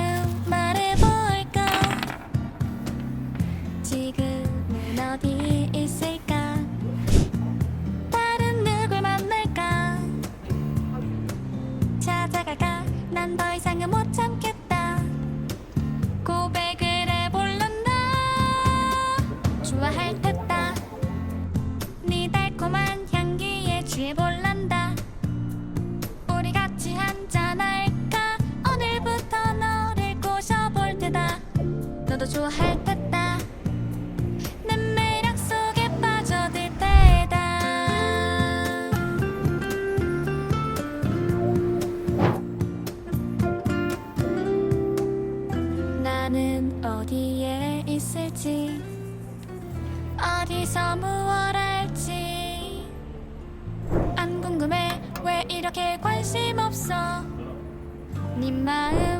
내 마음 말해볼까? 지금은 어디 있을까? 다른 누굴 만날까? 찾아갈까? 난 더 이상은 못 참겠다. 고백을 해볼란다. 좋아할 듯다. 네 달콤한 향기에 취해볼란 할 테다. 내 매력 속에 빠져들 때다. 나는 어디에 있을지 어디서 무얼 할지. 안 궁금해. 왜 이렇게 관심 없어? 네 마음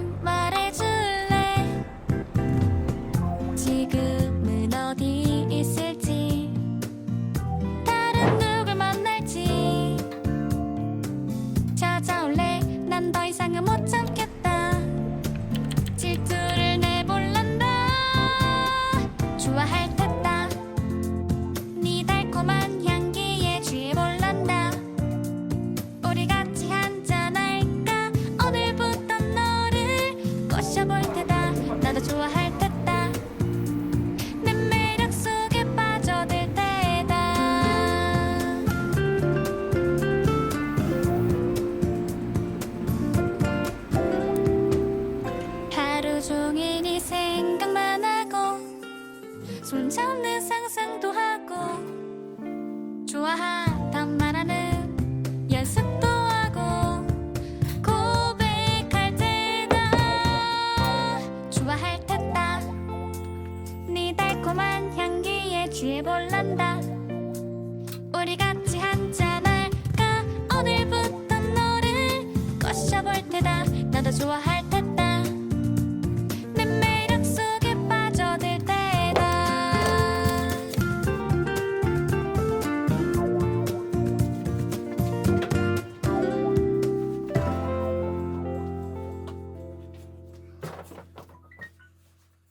손 잡는 상상도 하고 좋아하